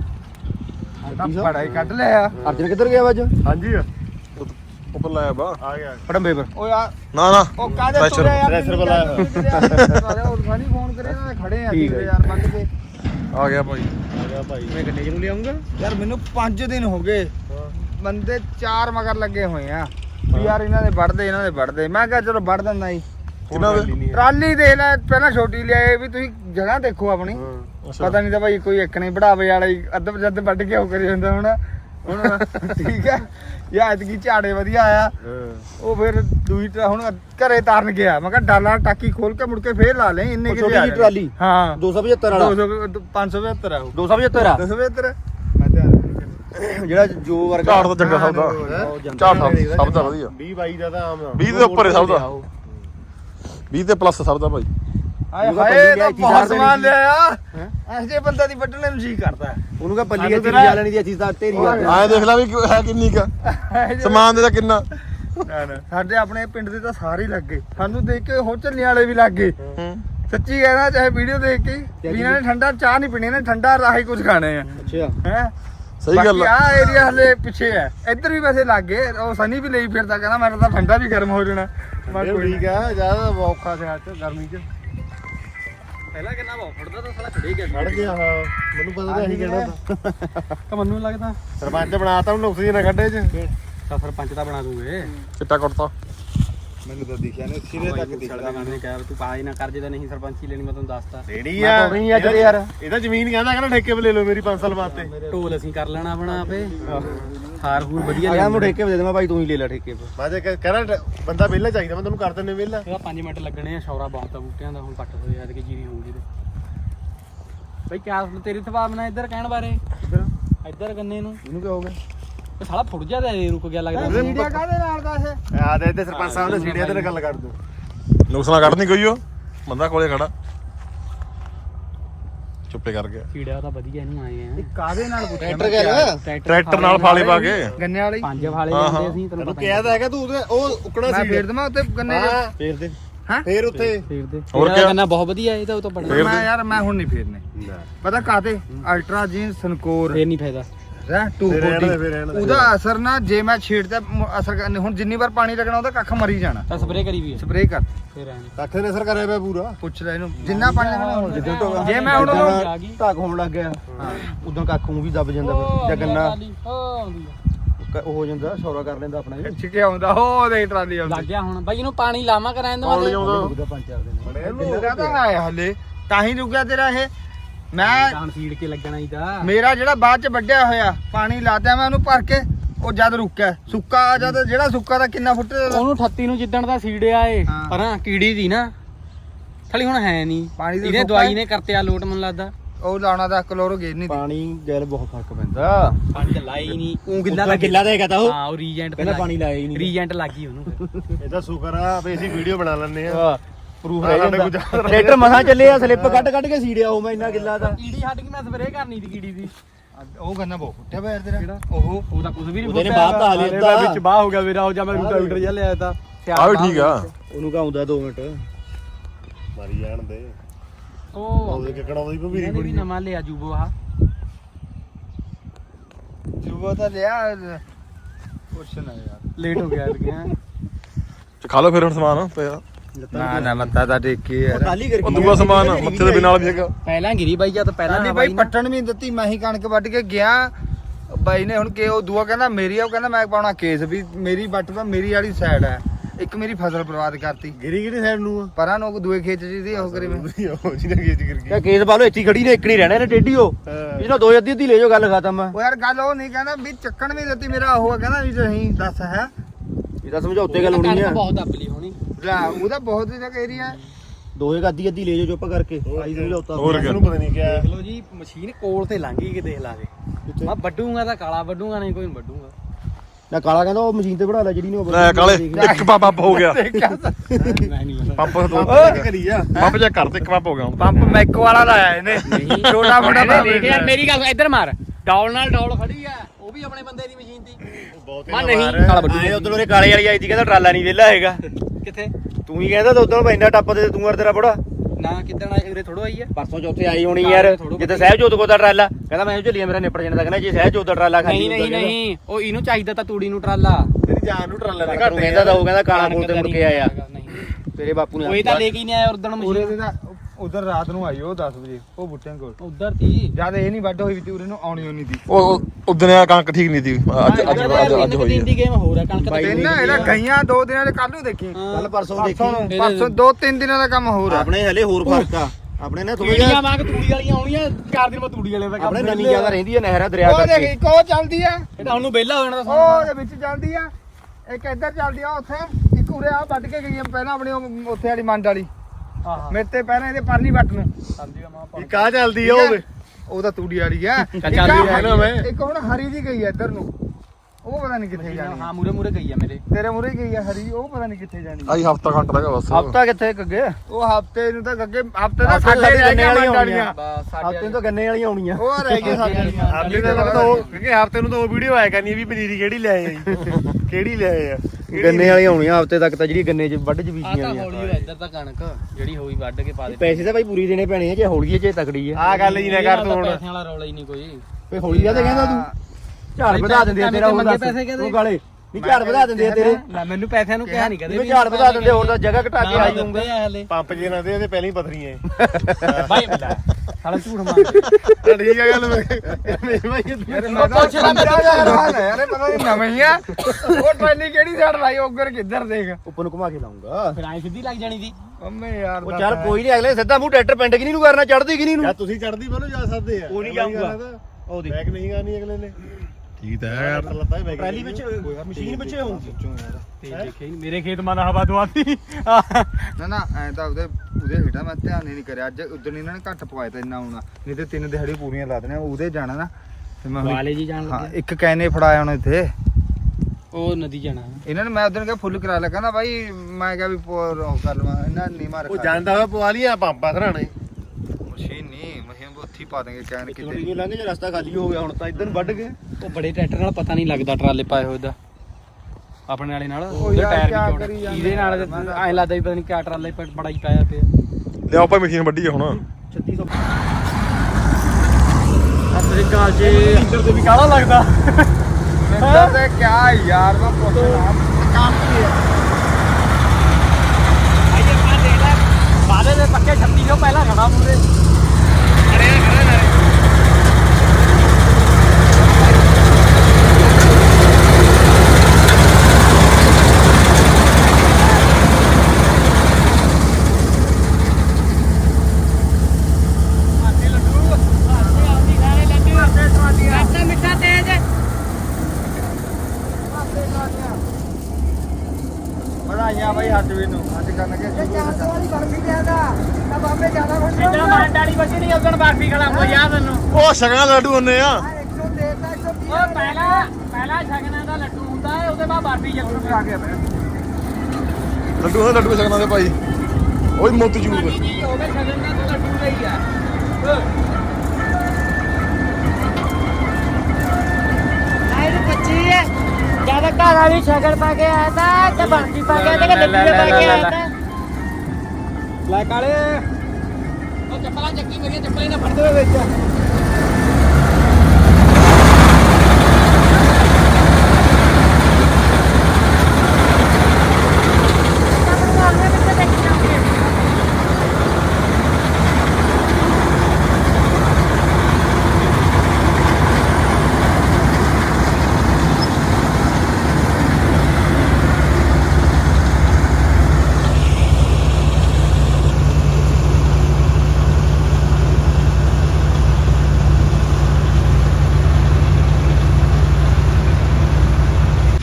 ਤਾਂ ਬੜਾ ਹੀ ਕੱਢ ਲਿਆ ਅਰਜਨ ਕਿੱਧਰ ਗਿਆ ਵਜ ਹਾਂਜੀ ਉੱਪਰ ਲਾਇਆ ਬਾ ਆ ਗਿਆ। ਪੜੰਬੇ ਪਰ ਓ ਯਾਰ ਨਾ ਨਾ। ਉਹ ਕਾਦੇ Pressure- ਤੁਰਿਆ ਯਾਰ? Pressure ਬੁਲਾਇਆ ਉਹ ਸਾਨੀ ਫੋਨ ਕਰੇ ਨਾ ਖੜੇ ਆ ਠੀਕ ਹੈ। ਯਾਰ ਬੰਦ ਕੇ। ਆ ਗਿਆ ਭਾਈ। ਆ ਗਿਆ ਭਾਈ। ਮੈਂ ਗੱਡੀ ਨੂੰ ਲਿਆਉਂਗਾ? ਯਾਰ ਮੈਨੂੰ 5 ਦਿਨ ਹੋ ਗਏ। ਬੰਦੇ ਚਾਰ ਮਗਰ ਲੱਗੇ ਹੋਏ ਆ। ਵੀ ਯਾਰ ਇਹਨਾਂ ਦੇ ਵੜਦੇ ਇਹਨਾਂ ਦੇ ਵੜਦੇ ਮੈਂ ਕਿਹਾ ਚਲੋ ਵੜ ਦਿੰਦਾ ਜੀ। ਟਰਾਲੀ ਦੇਖ ਲੈ ਪਹਿਲਾਂ ਛੋਟੀ ਲਿਆਏ ਵੀ ਤੁਸੀਂ ਜਗ੍ਹਾ ਦੇਖੋ ਆਪਣੀ। ਪਤਾ ਨਹੀਂ ਤਾਂ ਭਾਈ ਕੋਈ ਇੱਕ ਨਹੀਂ ਵੜਾਵੇ ਵਾਲਾ ਹੀ ਅੱਧ ਜੱਦ ਵੱਢ ਕੇ ਉਹ ਕਰੀ ਜਾਂਦਾ ਹੁਣ। ਹੁਣ ਠੀਕ ਹੈ ਯਾ ਐਤਕੀ ਝਾੜੇ ਵਧੀਆ ਆਇਆ। ਉਹ ਫਿਰ ਦੂਈ ਟਰਾ ਹੁਣ ਘਰੇ ਤਾਰਨ ਗਿਆ। ਮੈਂ ਕਿਹਾ ਡਾਲਾ ਟਾਕੀ ਖੋਲ ਕੇ ਮੁੜ ਕੇ ਫੇਰ ਲਾ ਲੈ ਇੰਨੇ ਕਿ ਛੋਟੀ ਟਰਾਲੀ? ਹਾਂ। 275 ਵਾਲਾ? 200 575 ਆ ਉਹ। 275 ਆ? 275 ਮੈਂ ਧਿਆਨ ਜਿਹੜਾ ਜੋ ਵਰਗਾ ਝਾੜ ਤਾਂ ਚੰਗਾ ਸਭ ਦਾ। ਝਾੜ ਸਭ ਸਭ ਦਾ ਵਧੀਆ। 20 22 ਦਾ ਤਾਂ ਆਮ ਆ। 20 ਦੇ ਉੱਪਰ ਹੈ ਸਭ ਦਾ। 20 ਤੇ ਪਲੱਸ ਸਭ ਦਾ ਭਾਈ। ਆਏ ਹਾਏ ਪੱਲੀ ਤਾਂ ਬਹੁਤ ਸਮਾਨ। ਲਿਆ ਐਸੇ ਬੰਦਾ ਦੀ ਵੱਢਣੇ ਨੂੰ ਜੀ ਕਰਦਾ। ਉਹਨੂੰ ਕਹ ਪੱਲੀ ਤੇਰਾ- ਜਾ ਲੈਣੀ ਦੀ ਅੱਛੀ ਤਾਂ ਢੇਰੀ ਆ। ਐ ਦੇਖ ਲੈ ਵੀ ਹੈ ਕਿੰਨੀ ਕਾ ਸਮਾਨ ਦੇ ਤਾਂ ਕਿੰਨਾ। ਨਾ, ਨਾ। ਸਾਡੇ ਆਪਣੇ ਪਿੰਡ ਦੇ ਤਾਂ ਸਾਰੇ ਲੱਗ ਗਏ। ਸਾਨੂੰ ਦੇਖ ਕੇ ਹੋ ਚੱਲਣੇ ਵਾਲੇ ਵੀ ਲੱਗ ਗਏ। ਸੱਚੀ ਕਹਿਣਾ ਚਾਹੇ ਵੀਡੀਓ ਦੇਖ ਕੇ ਵੀ ਇਹਨਾਂ ਨੇ ਠੰਡਾ ਚਾਹ ਨਹੀਂ ਪੀਣੀ ਨੇ ਠੰਡਾ ਰਾਹੀ ਕੁਝ ਖਾਣੇ ਆ। ਅੱਛਾ। ਹੈ? ਸਹੀ ਗੱਲ ਆ। ਆ ਏਰੀਆ ਹਲੇ ਪਿੱਛੇ ਹੈ ਇੱਧਰ ਵੀ ਵੈਸੇ ਲੱਗ ਗਏ। ਉਹ ਸਨੀ ਵੀ ਲਈ ਫਿਰਦਾ ਕਹਿੰਦਾ ਮੇਰਾ ਤਾਂ ਠੰਡਾ ਵੀ ਗਰਮ ਹੋ ਜਾਣਾ। ਮੈਂ ਠੀਕ ਆ ਜ਼ਿਆਦਾ ਔਖਾ ਸਿਆਲ ਚ ਗਰਮੀ ਚ। ਪਹਿਲਾਂ ਕਿੰਨਾ ਬਹੁਤ ਫੜਦਾ ਤਾਂ ਸਾਲਾ ਖੜੇ ਗਿਆ। ਖੜ ਗਿਆ ਹਾਂ। ਮੈਨੂੰ ਪਤਾ ਤਾਂ ਇਹੀ ਕਹਿਣਾ ਤਾਂ। ਤਾਂ ਮੈਨੂੰ ਲੱਗਦਾ। ਸਰਪੰਚ ਬਣਾਤਾ ਉਹਨੂੰ ਆਕਸੀਜਨ ਨਾ ਕੱਢੇ ਚ। ਤਾਂ ਸਰਪੰਚ ਤਾਂ ਬਣਾ ਦੂੰਗੇ। ਚਿੱਟਾ ਕੁੜਤਾ। ਮੈਨੂੰ ਤਾਂ ਦਿਖਿਆ ਨਹੀਂ ਸਿਰੇ ਤੱਕ ਦਿਖਦਾ ਨੇ ਕਿਹਾ ਤੂੰ ਪਾ ਹੀ ਨਾ ਕਰ ਜੇ ਤਾਂ ਨਹੀਂ ਸਰਪੰਚੀ ਲੈਣੀ ਮੈਂ ਤੈਨੂੰ ਦੱਸਤਾ। ਰੇੜੀ ਮੈਂ ਆ। ਤਾਂ ਨਹੀਂ ਅੱਜ ਯਾਰ। ਇਹਦਾ ਜ਼ਮੀਨ ਕਹਿੰਦਾ ਕਹਿੰਦਾ ਠੇਕੇ 'ਤੇ ਲੈ ਲਓ ਮੇਰੀ 5 ਸਾਲ ਵਾਸਤੇ। ਢੋਲ ਅਸੀਂ ਕਰ ਲੈਣਾ ਆਪਣਾ ਆਪੇ। ਹਾਰ ਹੂਰ ਵਧੀਆ ਆ ਗਿਆ ਲਿਆਉਣਾ। ਮੈਂ ਠੇਕੇ ਦੇ ਦੇਵਾਂ ਭਾਈ ਤੂੰ ਹੀ ਲੈ ਲੈ ਠੇਕੇ ਪਰ ਮੈਂ ਜੇ ਕ- ਕਹਿੰਦਾ ਬੰਦਾ ਵਿਹਲਾ ਚਾਹੀਦਾ ਮੈਂ ਤੈਨੂੰ ਕਰ ਦਿੰਨੇ ਵਿਹਲਾ। ਇਹਦਾ 5 ਮਿੰਟ ਲੱਗਣੇ ਆ ਸ਼ੌਰਾ ਬਹੁਤ ਆ ਬੂਟਿਆਂ ਦਾ ਹੁਣ ਪੱਟ ਹੋਏ ਆ ਤੇ ਜੀਰੀ ਹੋਊਗੀ। ਤੇ ਬਈ ਕਿਆ ਤੇਰੀ ਸੰਭਾਵਨਾ ਇੱਧਰ ਕਹਿਣ ਬਾਰੇ? ਇੱਧਰ ਇੱਧਰ ਗੰਨੇ ਨੂੰ। ਇਹਨੂੰ ਕੀ ਹੋ ਗਿਆ? ਇਹ ਸਾਲਾ ਫੁੱਟ ਜਾ ਤੇ ਰੁਕ ਗਿਆ ਲੱਗਦਾ। ਮੀਡੀਆ ਕਾਹਦੇ ਨਾਲ ਦਾ ਇਹ? ਆ ਦੇ ਇੱਥੇ ਸਰਪੰਚ ਸਾਹਿਬ ਨੇ ਸੀੜੀਆਂ ਤੇ ਗੱਲ ਕਰ ਦੂੰ ਨੁਕਸਾਨ ਕੱਢ ਕੋਈ ਉਹ? ਬੰਦਾ ਕੋਲੇ ਖੜਾ। ਚੁੱਪੇ ਕਰ ਗਿਆ। ਕੀੜਿਆ ਤਾਂ ਵਧੀਆ ਇਹਨੂੰ ਆਏ ਆ। ਕਾਹਦੇ ਨਾਲ ਪੁੱਛਿਆ? ਟਰੈਕਟਰ ਗਿਆ ਟਰੈਕਟਰ ਨਾਲ ਫਾਲੇ ਪਾ ਕੇ। ਗੰਨੇ ਵਾਲੀ ਪੰਜ ਹਾਂ, ਜਾਂਦੇ। ਅਸੀਂ ਤੈਨੂੰ ਪਤਾ ਕਿਹਾ ਤਾਂ ਹੈਗਾ ਤੂੰ ਉਹ ਉਕਣਾ ਮੈਂ ਸੀ ਫੇਰ ਦਵਾਂ ਉੱਤੇ ਗੰਨੇ ਫੇਰ ਦੇ। ਫੇਰ ਉੱਥੇ। ਫੇਰ ਦੇ। ਹੋਰ ਕਿਆ? ਗੰਨਾ ਬਹੁਤ ਵਧੀਆ ਇਹ ਤਾਂ ਉਹ ਤਾਂ ਬੜਾ ਫੇਰ ਮੈਂ ਦੇ। ਯਾਰ ਮੈਂ ਹੁਣ ਨਹੀਂ ਫੇਰਨੇ। ਪਤਾ ਕਾਤੇ ਅਲਟਰਾ ਜੀਨ ਸਨਕੋਰ ਫੇਰ ਨਹੀਂ ਫਾਇਦਾ। ਹੈ ਫੇਰ ਰਹਿਣ ਦੇ, 240 ਫੇਰ ਰਹਿਣ। ਦੇ। ਉਹਦਾ ਅਸਰ ਨਾ ਜੇ ਮੈਂ ਛੇੜਦਾ ਮ- ਅਸਰ ਕਰਨੇ ਹੁਣ ਜਿੰਨੀ ਵਾਰ ਪਾਣੀ ਲੱਗਣਾ ਉਹਦਾ ਕੱਖ ਮਰੀ ਜਾਣਾ। ਤਾਂ ਸਪਰੇ ਕਰੀ ਵੀ ਹੈ। ਸਪਰੇਅ ਕਰ। ਫੇਰ ਐਂ ਕੱਖ ਨੇ ਅਸਰ ਕਰਿਆ ਪਿਆ ਪੂਰਾ। ਪੁੱਛ ਲੈ ਇਹਨੂੰ। ਜਿੰਨਾ ਪਾਣੀ ਲੱਗਣਾ ਹੁਣ ਜਿੱਦਾਂ ਤੋਂ- ਜੇ ਮੈਂ ਹੁਣ ਉਹਨੂੰ ਆ ਗਈ। ਢਾਕ ਹੋਣ ਲੱਗ ਗਿਆ। ਉਦੋਂ ਕੱਖ ਨੂੰ ਵੀ ਦੱਬ ਜਾਂਦਾ ਫਿਰ ਜਾਂ ਗੰਨਾ। ਆਉਂਦੀ ਕ- ਉਹ ਹੋ ਜਾਂਦਾ ਸ਼ੌਰਾ ਕਰ ਲੈਂਦਾ ਆਪਣਾ ਇਹ ਛਿੱਕੇ ਆਉਂਦਾ ਉਹ ਦੇਖ ਟਰਾਲੀ ਲੱਗ ਆਉਂਦੀ ਗਿਆ ਹੁਣ। ਬਾਈ ਇਹਨੂੰ ਪਾਣੀ ਲਾਵਾਂ ਕਰਾਂ ਵਾਲੇ ਲਿਆਉਂਦਾ ਉਹਦਾ ਪੰਜ ਚਾਰ ਦਿਨ। ਮੇਰਾ ਤਾਂ ਆਇਆ ਹਲੇ। ਤਾਂ ਹੀ ਰੁਕਿਆ ਤੇਰਾ ਇਹ। ਮੈਂ ਦਾਣ ਸੀੜ ਕੇ ਲੱਗਣਾ ਇਹਦਾ ਮੇਰਾ ਜਿਹੜਾ ਬਾਅਦ ਚ ਵੱਢਿਆ ਹੋਇਆ ਪਾਣੀ ਲਾਦਿਆ ਮੈਂ ਉਹਨੂੰ ਭਰ ਕੇ ਉਹ ਜਦ ਰੁਕਿਆ। ਸੁੱਕਾ ਜਦ ਜਿਹੜਾ ਸੁੱਕਾ ਦਾ ਕਿੰਨਾ ਫੁੱਟ ਉਹਨੂੰ 38 ਨੂੰ ਜਿੱਦਣ ਦਾ ਸੀੜਿਆ ਏ ਹਾਂ। ਪਰਾਂ ਕੀੜੀ ਦੀ ਨਾ। ਥਲੀ ਹੁਣ ਹੈ ਨਹੀਂ। ਪਾਣੀ ਦਾ ਇਹਨੇ ਸੁੱਕਾ ਦਵਾਈ ਹੈ। ਨੇ ਕਰਤੇ ਆ ਲੋਟ ਮੈਨੂੰ ਲੱਗਦਾ। ਉਹ ਲਾਉਣਾ ਦਾ ਕਲੋਰੋਗੇਨ ਨਹੀਂ ਪਾਣੀ ਗੈਲ ਬਹੁਤ ਫ਼ਰਕ ਪੈਂਦਾ। ਪਾਣੀ ਤਾਂ ਹੀ ਨਹੀਂ। ਉਹ ਗਿੱਲਾ ਉੱਪਰ ਗਿੱਲਾ ਤਾਂ ਹੈਗਾ ਤਾਂ ਉਹ। ਹਾਂ ਉਹ ਰੀਜੈਂਟ ਕਹਿੰਦਾ ਪਾਣੀ ਲਾਇਆ ਹੀ ਨਹੀਂ। ਰੀਜੈਂਟ ਲੱਗੀ ਉਹਨੂੰ ਫਿਰ। ਇਹਦਾ ਸ਼ੁਕਰ ਆ ਵੀ ਅਸੀਂ ਵੀਡੀਓ ਬਣਾ ਲੈਂਦੇ ਆ ਪ੍ਰੂਫ ਆਹ ਰਹਿ ਜਾਂਦਾ। ਟਰੈਕਟਰ ਮਸਾਂ ਚੱਲੇ ਆ ਸਲਿੱਪ ਕੱਢ ਕੱਢ ਕੇ ਸੀੜਿਆ ਉਹ ਮੈਂ ਇੰਨਾ ਗਿੱਲਾ ਤਾਂ। ਕੀੜੀ ਛੱਡ ਕੇ ਮੈਂ ਸਪਰੇਅ ਕਰਨੀ ਸੀ ਕੀੜੀ ਦੀ। ਉਹ ਗੰਨਾ ਬਹੁਤ ਫੁੱਟਿਆ ਪਿਆ ਯਾਰ ਤੇਰਾ। ਉਹ ਉਹ। ਤਾਂ ਕੁਝ ਵੀ ਨਹੀਂ ਉਹਦੇ ਨੇ ਬਾਤ ਤਾਂ ਹਾਲੇ ਵਿੱਚ ਅੱਧਾ ਬਾਹ ਹੋ ਗਿਆ ਮੇਰਾ ਉਹ ਜਾਂ ਮੈਂ ਰੂਟਾ ਰੂਟਰ ਜਿਹਾ ਲਿਆਇਆ ਤਾਂ। ਆ ਵੀ ਠੀਕ ਆ। ਉਹਨੂੰ ਕਾਉਂਦਾ 2 ਮਿੰਟ। ਮਾਰੀ ਜਾਣ ਦੇ। ਉਹ ਉਹਦੇ ਕਿਕਣਾ ਉਹਦੀ ਭਵੀਰੀ ਇਹਨੇ ਵੀ ਬੜੀ ਨਵਾਂ ਲਿਆ ਜੂਬੋ ਆ ਜੁਬਾ ਤਾਂ ਲਿਆ ਕੁਛ ਨਾ ਯਾਰ। ਲੇਟ ਹੋ ਗਿਆ ਗਿਆ। ਚ ਖਾ ਲਓ ਫਿਰ ਹੁਣ ਸਮਾਨ ਪਿਆ ਨਾ ਨਾ ਮੱਤਾ ਤਾਂ ਦੇਖੀ ਯਾਰ। ਟਾਲੀ ਕਰ ਉਹ ਦੂਆ ਸਮਾਨ ਮੱਥੇ ਦੇ ਬਿਨਾਂ ਵੀ ਹੈਗਾ। ਪਹਿਲਾਂ ਗਿਰੀ ਬਾਈ ਜਾਂ ਤਾਂ ਪਹਿਲਾਂ ਨਹੀਂ ਬਾਈ ਪੱਟਣ ਵੀ ਨੀ ਦਿੱਤੀ ਮੈਂ ਹੀ ਕਣਕ ਵੱਢ ਕੇ ਗਿਆ। ਬਾਈ ਨੇ ਹੁਣ ਕਿ ਉਹ ਦੂਆ ਕਹਿੰਦਾ ਮੇਰੀ ਆ ਉਹ ਕਹਿੰਦਾ ਮੈਂ ਪਾਉਣਾ ਕੇਸ ਵੀ ਮੇਰੀ ਵੱਟ ਤਾਂ ਮੇਰੀ ਵਾਲੀ ਸਾਈਡ ਹੈ ਇੱਕ ਮੇਰੀ ਫਸਲ ਬਰਬਾਦ ਕਰਤੀ। ਗਿਰੀ ਗਿਰੀ ਸਾਈਡ ਨੂੰ ਪਰਾਂ ਨੂੰ ਦੂਏ ਖੇਤ ਚ ਜਿਹਦੀ ਉਹ ਕਰੇ ਮੈਂ। ਆ ਉਹ ਜਿਹਨੇ ਗੇਜ ਕਰ ਗਈ। ਇਹ ਕੇਸ ਪਾ ਲਓ ਇੱਥੇ ਹੀ ਖੜੀ ਨੇ ਇੱਕ ਨਹੀਂ ਰਹਿਣਾ ਇਹਨੇ ਟੇਢੀ ਹੋ। ਇਹਨਾਂ ਦੋ ਅੱਧੀ ਅੱਧੀ ਲੈ ਜਾਓ ਗੱਲ ਖਤਮ ਆ। ਉਹ ਯਾਰ ਗੱਲ ਉਹ ਨਹੀਂ ਕਹਿੰਦਾ ਵੀ ਚੱਕਣ ਵੀ ਦਿੱਤੀ ਮੇਰਾ ਉਹ ਕਹਿੰਦਾ ਵੀ ਨਹੀਂ ਦੱਸ ਹੈ। ਇਹ ਤਾਂ ਸਮਝੌਤੇ ਗੱਲ ਹੋਣੀ ਆ। ਬਹੁਤ ਦੱਬਲੀ ਹੋਣੀ। ਲੈ ਉਹਦਾ ਬਹੁਤ ਹੀ ਤੱਕ ਏਰੀਆ ਦੋਏ ਕੁ ਅੱਧੀ ਅੱਧੀ ਲੈ ਜਾਓ ਚੁੱਪ ਕਰਕੇ ਆਈ ਸਮਝੌਤਾ। ਹੋਰ ਕਿਆ। ਨੂੰ ਪਤਾ ਨਹੀਂ ਕਿਆ। ਦੇਖ ਲਓ ਜੀ ਮਸ਼ੀਨ ਕੋਲ ਤੇ ਲੰਘ ਗਈ ਕਿ। ਦੇਖ ਲਾਵੇ ਮੈਂ ਵੱਡੂਗਾ ਤਾਂ ਕਾਲਾ ਵੱਡੂਗਾ ਨਹੀਂ ਕੋਈ ਵੱਡੂਗਾ ਨਾ ਕਾਲਾ ਕਹਿੰਦਾ ਉਹ ਮਸ਼ੀਨ ਤੇ ਬੜਾ ਲੈ ਜਿਹੜੀ ਨਹੀਂ ਉਹ ਲੈ ਕਾਲੇ ਇੱਕ ਪੰਪ ਪੰਪ ਹੋ ਗਿਆ। ਪੰਪ ਦੋ। ਕਰੀ ਆ? ਪੰਪ ਚੈੱਕ ਕਰ ਤੇ ਇੱਕ ਪੰਪ ਹੋ ਗਿਆ ਹੁਣ। ਪੰਪ ਮੈਕ ਵਾਲਾ ਲਾਇਆ ਇਹਨੇ। ਛੋਟਾ ਮੋਟਾ ਤਾਂ ਦੇਖ ਯਾਰ ਮੇਰੀ ਗੱਲ ਇੱਧਰ ਮਾਰ। ਡੌਲ ਨਾਲ ਡੌਲ ਖੜੀ ਆ। ਉਹ ਵੀ ਆਪਣੇ ਬੰਦੇ ਦੀ ਮਸ਼ੀਨ ਦੀ। ਬਹੁਤ ਮੈਂ ਨਹੀਂ ਕਾਲਾ ਵੱਡੂ ਆਏ ਉਧਰ ਉਹਨੇ ਕਾਲੇ ਵਾਲੀ ਆਈ ਸੀ ਕਹਿੰਦਾ ਟਰਾਲਾ ਨਹੀਂ ਵਿਹਲਾ ਹੈਗਾ। ਕਿੱਥੇ? ਤੂੰ ਹੀ ਕਹਿੰਦਾ ਤਾਂ ਉਧਰ ਇੰਨਾ ਟੱਪ ਤੇ ਤੂੰ ਅਰ ਤੇਰਾ ਬੜਾ। ਨਾ ਕਿੱਦਣ ਆਏ ਉਰੇ ਥੋੜੋ ਆਈ ਆ। ਪਰਸੋਂ ਚੌਥੇ ਆਈ ਹੋਣੀ ਯਾਰ। ਜਿੱਥੇ ਸਹਿਜੋਤ ਕੋ ਦਾ ਟਰਾਲਾ ਕਹਿੰਦਾ ਮੈਂ ਝੱਲੀਆਂ ਮੇਰਾ ਨਿਪਟ ਜਾਣਾ ਤਾਂ ਕਹਿੰਦਾ ਜੇ ਸਹਿਜੋਤ ਦਾ ਟਰਾਲਾ ਖਾਲੀ ਨਹੀਂ ਨਹੀਂ ਨਹੀਂ ਉਹ ਇਹਨੂੰ ਚਾਹੀਦਾ ਤਾਂ ਤੂੜੀ ਨੂੰ ਟਰਾਲਾ। ਤੇਰੀ ਜਾਨ ਨੂੰ ਟਰਾਲਾ ਦੇ ਘੱਟ ਕਹਿੰਦਾ ਤਾਂ ਉਹ ਕਹਿੰਦਾ ਕਾਲਾ ਮੋੜ ਤੇ ਮੁੜ ਕੇ ਆਇਆ। ਤੇਰੇ ਬਾਪੂ ਨੇ ਉਹ ਇਹ ਤਾਂ ਲੈ ਕੇ ਹੀ ਨਹੀਂ ਆਇਆ ਉਰਦਣ ਉਰੇ ਮਸ਼ੀਨ ਉਧਰ ਰਾਤ ਨੂੰ ਆਈ ਉਹ 10 ਵਜੇ ਉਹ ਬੁੱਟਿਆਂ ਕੋਲ। ਉਧਰ ਤੀ। ਜਦ ਇਹ ਨਹੀਂ ਵੱਢ ਹੋਈ ਵੀ ਤੇ ਉਰੇ ਨੂੰ ਆਉਣੀ ਹੋਣੀ ਦੀ ਉਹ ਉਦੋਂ ਆ ਕਣਕ ਠੀਕ ਨਹੀਂ ਸੀ ਅੱਜ ਅੱਜ ਅੱਜ ਅੱਜ ਹੋਈ ਦਿਨ ਦੀ ਗੇਮ ਹੋ ਰਿਹਾ ਕਣਕ ਬਾਈ ਤੇ ਤਿੰਨ ਇਹਦਾ ਗਈਆਂ ਦੋ ਦਿਨਾਂ ਦੇ ਕੱਲ ਨੂੰ ਦੇਖੀ। ਕੱਲ ਪਰਸੋਂ ਦੇਖੀ। ਨੂੰ ਪਰਸੋਂ ਦੋ ਤਿੰਨ ਦਿਨਾਂ ਦਾ ਕੰਮ ਹੋ ਰਿਹਾ ਆਪਣੇ ਹਲੇ ਹੋਰ ਫ਼ਰਕ ਆ। ਆਪਣੇ ਨਾ ਥੋੜਾ ਜਿਹਾ ਵਾਂਗ ਤੂੜੀ ਵਾਲੀਆਂ ਆਉਣੀਆਂ ਚਾਰ ਦਿਨ ਬਾਅਦ ਤੂੜੀ ਵਾਲੇ ਦਾ ਕੰਮ ਆਪਣੇ ਨਵੀਂ ਜ਼ਿਆਦਾ ਰਹਿੰਦੀ ਹੈ ਨਹਿਰਾ ਦਰਿਆ ਉਹ ਦੇਖ ਕਰਕੇ। ਇੱਕ ਉਹ ਚੱਲਦੀ ਆ। ਇਹ ਤਾਂ ਉਹਨੂੰ ਵਿਹਲਾ ਹੋ ਜਾਣਾ ਤਾਂ ਉਹ ਉਹਦੇ ਵਿੱਚ ਚੱਲਦੀ ਆ। ਇੱਕ ਇੱਧਰ ਚੱਲਦੀ ਆ ਉੱਥੇ। ਇੱਕ ਉਰੇ ਆ ਵੱਢ ਕੇ ਗਈ ਆ ਪਹਿਲਾਂ ਆਪਣੀ ਉਹ ਉੱਥੇ ਵਾਲੀ ਮੰਡ ਵਾਲੀ। ਮੇਰੇ ਤੇ ਪਹਿਲਾਂ ਇਹਦੇ ਪਰਲੀ ਵੱਟ ਨੂੰ। ਸਮਝ ਗਿਆ ਮਾਂ ਇਹ ਕਾ ਚੱਲਦੀ ਆ ਉਹ ਉਹ ਤਾਂ ਤੂੜੀ ਵਾਲੀ ਆ। ਇੱਕ ਚੱਲਦੀ ਆਹ ਆ। ਨਾ ਮੈਂ। ਇੱਕ ਹੁਣ ਹਰੀ ਦੀ ਗਈ ਆ ਇੱਧਰ ਨੂੰ। ਉਹ ਪਤਾ ਨਹੀਂ ਕਿੱਥੇ ਜਾਣੀ ਆ। ਹਾਂ ਮੂਰੇ ਮੂਰੇ ਗਈ ਆ ਮੇਰੇ। ਤੇਰੇ ਮੂਰੇ ਗਈ ਆ ਹਰੀ ਉਹ ਪਤਾ ਨਹੀਂ ਕਿੱਥੇ ਜਾਣੀ ਆ। ਆਈ ਹਫਤਾ ਘੰਟਾ ਲੱਗਾ ਬਸ। ਹਫਤਾ ਕਿੱਥੇ ਕੱਗੇ ਉਹ ਹਫ਼ਤੇ ਨੂੰ ਤਾਂ ਅੱਗੇ ਹਫ਼ਤੇ ਦਾ ਸਾਡੇ ਰਹਿ ਗੰਨੇ ਵਾਲੀਆਂ ਬਸ ਹਫ਼ਤੇ ਨੂੰ ਤਾਂ ਗੰਨੇ ਵਾਲੀਆਂ ਆਉਣੀਆਂ ਉਹ ਰਹਿ ਗਏ ਸਾਡੇ ਹਫ਼ਤੇ ਦਾ ਲੱਗਦਾ ਉਹ ਕਿਉਂਕਿ ਹਫ਼ਤੇ ਨੂੰ ਤਾਂ ਉਹ ਵੀਡੀਓ ਆਇਆ ਕਰਨੀ ਵੀ ਪਨੀਰੀ ਕਿਹੜੀ ਲੈ ਆਏ ਕਿਹੜੀ ਲੈ ਆਏ ਆ? ਗੰਨੇ ਵਾਲੀਆਂ ਆਉਣੀਆਂ ਹਫ਼ਤੇ ਤੱਕ ਤਾਂ ਜਿਹੜੀ ਗੰਨੇ 'ਚ ਵੱਢ 'ਚ ਆ ਬੀਜੀਆਂ ਤਾਂ ਨੇ ਹੌਲੀ ਹੋ ਇੱਧਰ ਤਾਂ ਕਣਕ ਜਿਹੜੀ ਹੋਈ ਵੱਢ ਕੇ ਪਾ ਦੇ ਪੈਸੇ ਤਾਂ ਭਾਈ ਪੂਰੀ ਦੇਣੇ ਪੈਣੇ ਆ ਜੇ ਹੌਲੀ ਹੈ ਜੇ ਤਕੜੀ ਹੈ ਆ ਗੱਲ ਜੀ ਨਾ ਕਰ ਤੂੰ ਹੁਣ। ਪੈਸਿਆਂ ਵਾਲਾ ਰੌਲਾ ਹੀ ਨਹੀਂ ਕੋਈ। ਵੇ ਹੌਲੀ ਦਾ ਤੇ ਕਹਿੰਦਾ ਤੂੰ। ਝਾੜ ਵਧਾ ਦਿੰਦੇ ਆ ਤੇਰਾ ਹੋਰ ਦੱਸ? ਤੂੰ ਗਾਲੇ। ਨਹੀਂ ਝਾੜ ਵਧਾ ਦਿੰਦੇ ਆ ਤੇਰੇ। ਲੈ ਮੈਨੂੰ ਪੈਸਿਆਂ ਨੂੰ ਕਿਹਾ ਨਹੀਂ ਕਦੇ ਝਾੜ ਵਧਾ ਦਿੰਦੇ ਹੋਰ ਤਾਂ ਜਗ੍ਹਾ ਘਟਾ ਕੇ ਆਈ। ਹੋਊਗਾ ਪੰਪ ਜੇ ਨਾ ਦੇ ਇਹਦੇ ਪਹਿਲਾਂ ਹੀ ਪਥਰੀਆਂ ਭਾਈ ਮਿਲਾ ਸਾਲਾ ਝੂਠ ਮਾਰ ਤਾਂ ਠੀਕ ਆ ਗੱਲ ਮੈਂ ਨਹੀਂ ਭਾਈ ਯਾਰ ਮੈਂ ਤਾਂ ਪੰਜਾਹ ਹਜ਼ਾਰ ਵਾਲਾ ਹੈ ਯਾਰ। ਇਹ ਪਤਾ ਨਹੀਂ ਨਵੇਂ ਹੀ ਆ। ਉਹ ਟ੍ਰੈਲੀ ਕਿਹੜੀ ਸਾਈਡ ਲਾਈ ਉਗਰ ਕਿੱਧਰ ਦੇਖ। ਉੱਪਰ ਨੂੰ ਘੁਮਾ ਕੇ ਲਾਉਂਗਾ। ਫਿਰ ਐ ਸਿੱਧੀ ਲੱਗ ਜਾਣੀ ਸੀ। ਮੰਮੇ ਯਾਰ ਉਹ ਚੱਲ ਕੋਈ ਨਹੀਂ ਅਗਲੇ ਸਿੱਧਾ ਮੂੰਹ ਟਰੈਕਟਰ ਪਿੰਡ ਕਿ ਨਹੀਂ ਨੂੰ ਕਰਨਾ ਚੜਦੀ ਕਿ ਨਹੀਂ ਨੂੰ? ਯਾ ਤੁਸੀਂ ਚੜਦੀ ਬੋਲੋ ਜਾ ਸਕਦੇ ਆ। ਉਹ ਨਹੀਂ ਜਾਊਗਾ। ਉਹ ਦੇਖ। ਨਹੀਂ ਕਰਨੀ ਅਗਲੇ ਨੇ। ਠੀਕ ਤਾਂ ਹੈ ਯਾਰ। ਹੀ ਟਰਾਲੀ ਵਿੱਚ ਮਸ਼ੀਨ ਪਿੱਛੇ ਹੋਊਗੀ। ਤੇ ਦੇਖੇ ਨੀ, ਮੇਰੇ ਖੇਤ ਮਨ ਹਵਾ ਦਵਾਤੀ ਨਾ ਨਾ ਐ ਤਾਂ ਉਹਦੇ ਉਹਦੇ ਹੇਠਾਂ ਮੈਂ ਧਿਆਨ ਹੀ ਨਹੀਂ ਕਰਿਆ। ਅੱਜ ਉਦੋਂ ਇਹਨਾਂ ਨੇ ਘੱਟ ਪਵਾਇਆ ਤਾਂ ਇੰਨਾ ਆਉਣਾ। ਨਹੀਂ ਤੇ ਤਿੰਨ ਦਿਹਾੜੀ ਪੂਰੀਆਂ ਲਾ ਦੇਣੀਆਂ ਉਹਦੇ ਜਾਣਾ ਨਾ। ਤੇ ਮੈਂ ਵਾਲੇ ਜੀ ਜਾਣ ਹਾਂ ਲੱਗੇ ਇੱਕ ਕੈਨੇ ਫੜਾਇਆ ਹੁਣ ਇੱਥੇ। ਉਹ ਨਦੀ ਜਾਣਾ। ਇਹਨਾਂ ਨੇ ਮੈਂ ਉਦੋਂ ਕਿਹਾ ਫੁੱਲ ਕਰਾ ਲਿਆ ਕਹਿੰਦਾ ਬਾਈ ਮੈਂ ਕਿਹਾ ਵੀ ਪੋਰ ਕਰ ਲਵਾਂ। ਇਹਨਾਂ ਨੇ ਮਾਰ ਉਹ ਜਾਂਦਾ ਹੋਇਆ ਪਵਾ ਲਿਆ ਪੰਪਾ ਧਰਾਣੇ ਮਸ਼ੀਨ ਨਹੀਂ ਮਸ਼ੀਨ ਉੱਥੇ ਹੀ ਪਾ ਦੇਂਗੇ ਕੈਨ ਕਿਤੇ। ਨਹੀਂ ਲੰਘ ਜੇ ਰਸਤਾ ਖਾਲੀ ਹੋ ਗਿਆ ਹੁਣ ਤਾਂ ਇੱਧਰ ਵੱਢ ਗਏ। ਉਹ ਬੜੇ ਟਰੈਕਟਰ ਨਾਲ ਪਤਾ ਨਹੀਂ ਲੱਗਦਾ ਟਰਾਲੇ ਪਾਏ ਹੋਏ ਦਾ। ਆਪਣੇ ਵਾਲੇ ਨਾਲ ਉਹ ਉਹਦੇ ਟਾਇਰ ਵੀ ਚੌੜੇ ਇਹਦੇ ਨਾਲ ਐ ਲੱਗਦਾ ਵੀ ਪਤਾ ਨਹੀਂ ਕਿਆ ਟਰਾਲੇ ਪਰ ਬੜਾ ਹੀ ਪਾਇਆ ਪਿਆ। ਲਿਆਓ ਭਾਈ ਮਸ਼ੀਨ ਵੱਡੀ ਹੁਣ। 3600 ਸਤਿ ਕਾਲ ਜੀ। ਇੰਦਰ ਤੇ ਵੀ ਕਾਲਾ ਲੱਗਦਾ। ਮਿੰਦਰ ਤੇ ਕਿਆ ਯਾਰ ਮੈਂ ਪੁੱਛਣਾ ਕੰਮ ਕੀ ਹੈ? ਆਈਏ ਪਾ ਦੇ ਲੈ ਬਾਦੇ ਦੇ ਪੱਕੇ 3600 ਪਹਿਲਾਂ ਖੜਾ ਮੂਰੇ Gracias. ਸ਼ਗਨਾਂ ਲੱਡੂ ਹੁੰਨੇ ਆ। ਉਹ ਪਹਿਲਾ ਪਹਿਲਾ ਛਗਨਾਂ ਦਾ ਲੱਡੂ ਹੁੰਦਾ ਹੈ ਉਹਦੇ ਬਾਅਦ ਬਾਰਫੀ ਜੱਗੂ ਆ ਗਿਆ ਲੱਡੂ ਹੁੰਦੇ ਲੱਡੂ ਸ਼ਗਨਾਂ ਦੇ ਭਾਈ। ਓਏ ਮੋਤੀ ਚੂਰ ਜੀ ਹੋਵੇ ਛਗਨ ਦਾ ਤਾਂ ਲੱਡੂ ਦਾ ਹੀ ਆ। ਜ਼ਿਆਦਾ ਘਰ ਵਾਲੀ ਸ਼ਗਨ ਪਾ ਕੇ ਆਇਆ ਤਾਂ ਤੇ ਬਾਕੀ ਪਾ ਕੇ ਆਇਆ ਤੇ ਲੱਡੂ ਪਾ ਕੇ ਆਇਆ ਤਾਂ? ਲੈ। ਕਾਲੇ। ਉਹ ਚੱਪਲਾਂ ਚੱਕੀ ਮੇਰੀਆਂ ਚੱਪਲਾਂ ਹੀ ਨਾ ਫੜ ਦੇਵੇ ਵਿੱਚ।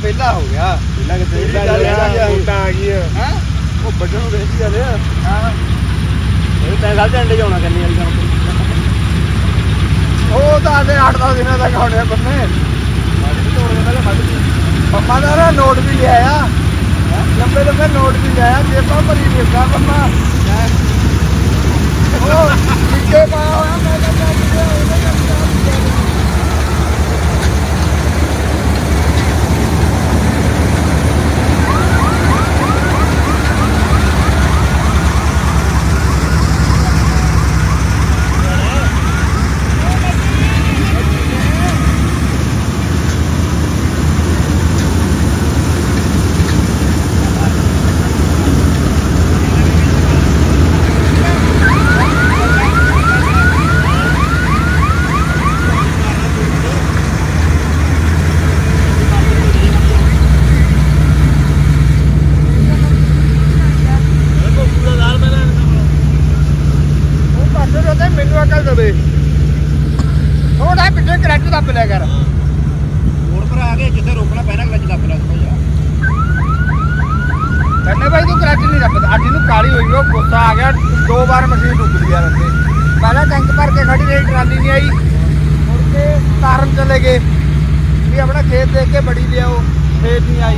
ਪਹਿਲਾ ਹੋ ਗਿਆ। ਪਹਿਲਾਂ ਕਿਤੇ ਵੋਟਾਂ ਆ ਗਈਆਂ। ਹੈ? ਉਹ ਵੱਢਣ ਨੂੰ ਵੇਚੀ ਜਾਂਦੇ ਆ। ਹਾਂ। ਇਹ ਤਾਂ ਗੱਲ ਤੇ ਅੰਡੇ ਜਾਉਣਾ ਕੰਨੀ ਵਾਲੀ ਕੰਮ ਉਹ ਤਾਂ ਆਦੇ 8-10 ਦਿਨਾਂ ਤੱਕ ਆਉਣੇ ਬੰਨੇ। ਪੰਮਾ ਦਾ ਨਾ ਨੋਟ ਵੀ ਲਿਆਇਆ ਲੰਬੇ ਲੰਬੇ ਨੋਟ ਵੀ ਲਿਆਇਆ ਜੇਬਾਂ ਭਰੀ ਫਿਰਦਾ ਪੰਮਾ। ਉਹ ਨਿੱਕੇ ਪਾਇਆ ਹੋਇਆ ਮੈਂ ਕਹਿੰਦਾ ਕਿ ਉਹਨੇ ਕਹਿੰਦਾ ਜਿੱਥੇ ਰੋਕਣਾ ਪੈਣਾ ਕਲਚ ਦੱਬ ਲਾ ਭਈਆ ਕਹਿੰਦੇ ਭਾਈ ਤੂੰ ਕਰੈਕਟ ਨਹੀਂ ਦੱਬਦਾ ਅੱਜ ਇਹਨੂੰ ਕਾਲੀ ਹੋਈ ਉਹ ਗੁੱਸਾ ਆ ਗਿਆ ਦੋ ਵਾਰ ਮਸ਼ੀਨ ਡੁੱਬ ਗਈ ਯਾਰ ਉੱਥੇ। ਪਹਿਲਾਂ ਟੈਂਕ ਭਰ ਕੇ ਖੜੀ ਰਹੀ ਟਰਾਲੀ ਨਹੀਂ ਆਈ ਮੁੜ ਕੇ ਤਾਰਨ ਚਲੇ ਗਏ। ਵੀ ਆਪਣਾ ਖੇਤ ਦੇਖ ਕੇ ਬੜੀ ਲਿਆਓ ਖੇਤ ਨਹੀਂ ਆਈ।